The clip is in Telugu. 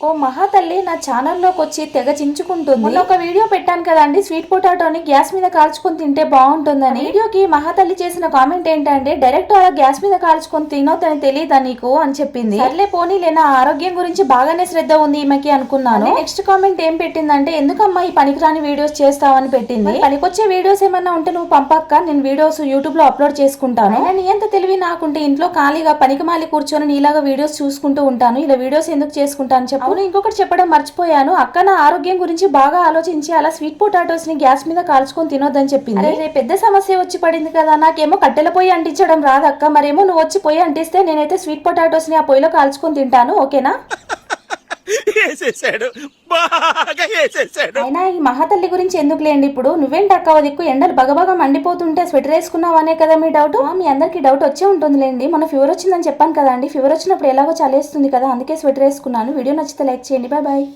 ఓ మహాతల్లి నా ఛానల్లోకి వచ్చి తెగ చించుకుంటుంది. ఒక వీడియో పెట్టాను కదండి స్వీట్ పొటాటోని గ్యాస్ మీద కాల్చుకొని తింటే బాగుంటుందని. వీడియోకి మహాతల్లి చేసిన కామెంట్ ఏంటంటే డైరెక్ట్ అలా గ్యాస్ మీద కాల్చుకొని తినొద్దని తెలియదా నీకు? అని చెప్పింది. సర్లే పోనీలే నా ఆరోగ్యం గురించి బాగానే శ్రద్ధ ఉంది ఈమెకి అనుకున్నాను. నెక్స్ట్ కామెంట్ ఏం పెట్టిందంటే ఎందుకమ్మా ఈ పనికిరాని వీడియోస్ చేస్తావని పెట్టింది? పనికొచ్చే వీడియోస్ ఏమన్నా ఉంటే నువ్వు పంపక్క నేను వీడియోస్ యూట్యూబ్లో అప్లోడ్ చేసుకుంటాను. అయినా నీ ఎంత తెలివి నాకుంటే ఇంట్లో ఖాళీగా పనికి మాలి కూర్చొని నీలాగా వీడియోస్ చూసుకుంటూ ఉంటాను. ఇలా వీడియోస్ ఎందుకు చేసుకుంటాను చెప్పు. అవును ఇంకొకటి చెప్పడం మర్చిపోయాను. అక్క నా ఆరోగ్యం గురించి బాగా ఆలోచించి అలా స్వీట్ పొటాటోస్ని గ్యాస్ మీద కాల్చుకొని తినొద్దని చెప్పింది. అరే పెద్ద సమస్య వచ్చి పడింది కదా. నాకేమో కట్టెల పొయ్యి అంటించడం రాదక్క. మరేమో నువ్వు వచ్చి పొయ్యి అంటిస్తే నేనైతే స్వీట్ పొటాటోస్ని ఆ పొయ్యిలో కాల్చుకొని తింటాను. ఓకేనా? వేసేసాడు. బాగా వేసేసాడు. అయినా ఈ మహాతల్లి గురించి ఎందుకు లేండి ఇప్పుడు? నువ్వేం అక్క ఓ దిక్కు ఎండలు బగబగ మండిపోతుంటే స్వెటర్ వేసుకున్నావనే కదా మీ డౌట్? ఆ, మీ అందరికి డౌట్ వచ్చే ఉంటుంది లేండి. మన ఫీవర్ వచ్చిందని చెప్పాను కదండి. ఫీవర్ వచ్చినప్పుడు ఎలాగో చలేస్తుంది కదా అందుకే స్వెటర్ వేసుకున్నాను. వీడియో నచ్చితే లైక్ చేయండి. Bye bye.